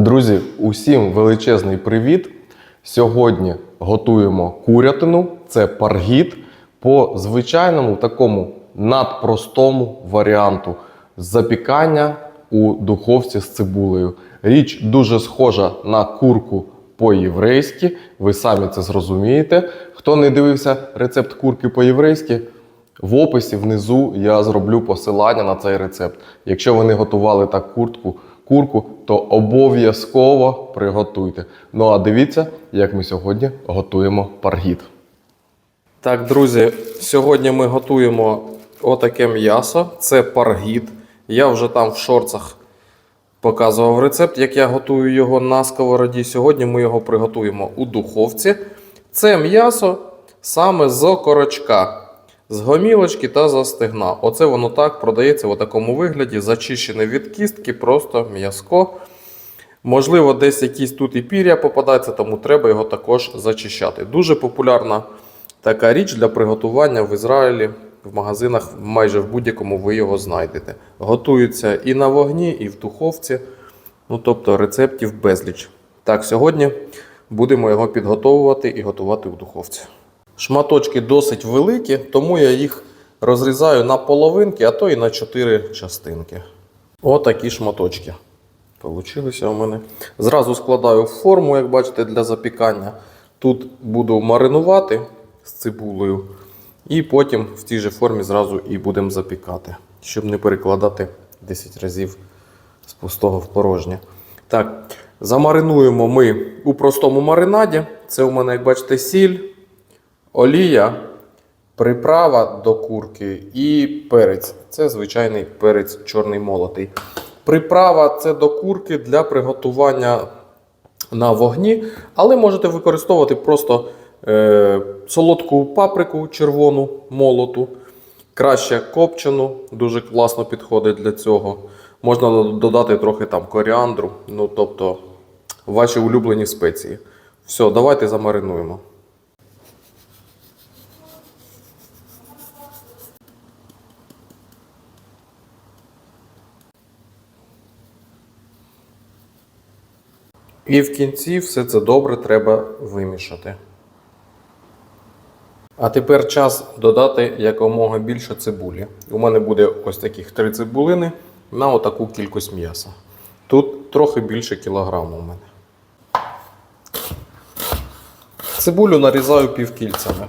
Друзі, усім величезний привіт! Сьогодні готуємо курятину, це паргіт по звичайному такому надпростому варіанту запікання у духовці з цибулею. Річ дуже схожа на курку по-єврейськи. Ви самі це зрозумієте. Хто не дивився рецепт курки по-єврейськи, в описі внизу я зроблю посилання на цей рецепт. Якщо ви не готували так куртку, курку, то обов'язково приготуйте. Ну а дивіться, як ми сьогодні готуємо паргіт. Так, друзі, сьогодні ми готуємо отаке м'ясо. Це паргіт. Я вже там в шорцах показував рецепт, як я готую його на сковороді. Сьогодні ми його приготуємо у духовці. Це м'ясо саме з корочка, з гомілочки та за стегна. Оце воно так продається в такому вигляді, зачищене від кістки, просто м'язко. Можливо, десь якісь тут і пір'я попадається, тому треба його також зачищати. Дуже популярна така річ для приготування в Ізраїлі. В магазинах майже в будь-якому ви його знайдете. Готується і на вогні, і в духовці. Ну, тобто рецептів безліч. Так, сьогодні будемо його підготовувати і готувати в духовці. Шматочки досить великі, тому я їх розрізаю на половинки, а то і на 4 частинки. Отакі шматочки. Получилися у мене. Зразу складаю в форму, як бачите, для запікання. Тут буду маринувати з цибулею. І потім в тій же формі зразу і будемо запікати, щоб не перекладати 10 разів з пустого в порожнє. Так, замаринуємо ми у простому маринаді. Це у мене, як бачите, сіль, олія, приправа до курки і перець. Це звичайний перець чорний молотий. Приправа це до курки для приготування на вогні, але можете використовувати просто е, солодку паприку червону молоту, краще копчену, дуже класно підходить для цього. Можна додати трохи там коріандру, ну тобто ваші улюблені спеції. Все, давайте замаринуємо. І в кінці все це добре треба вимішати. А тепер час додати якомога більше цибулі. У мене буде ось таких три цибулини на отаку кількість м'яса. Тут трохи більше кілограму у мене. Цибулю нарізаю півкільцями.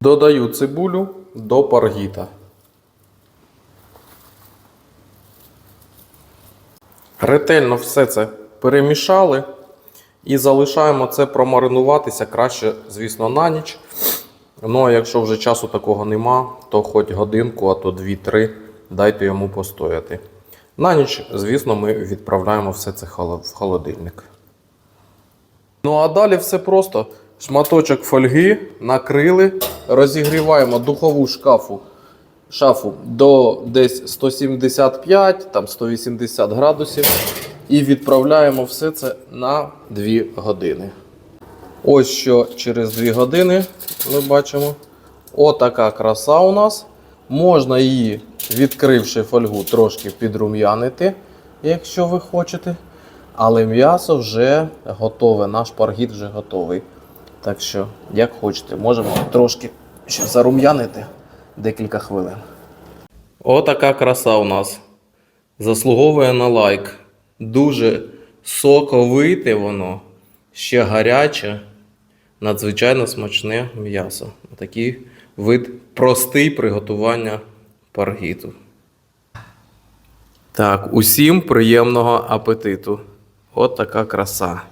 Додаю цибулю до паргіта. Ретельно все це перемішали і залишаємо це промаринуватися краще, звісно, на ніч. Ну а якщо вже часу такого нема, то хоч годинку, а то 2-3 дайте йому постояти. На ніч, звісно, ми відправляємо все це в холодильник. Ну а далі все просто. Шматочок фольги накрили, розігріваємо духову шкафу шафу до десь 175, там 180 градусів. І відправляємо все це на 2 години. Ось що через 2 години ми бачимо. Отака краса у нас. Можна її, відкривши фольгу, трошки підрум'янити, якщо ви хочете. Але м'ясо вже готове, наш паргіт вже готовий. Так що, як хочете, можемо трошки ще зарум'янити декілька хвилин. Отака краса у нас. Заслуговує на лайк. Дуже соковите воно, ще гаряче, надзвичайно смачне м'ясо. Такий вид простий приготування паргіту. Так, усім приємного апетиту. От така краса.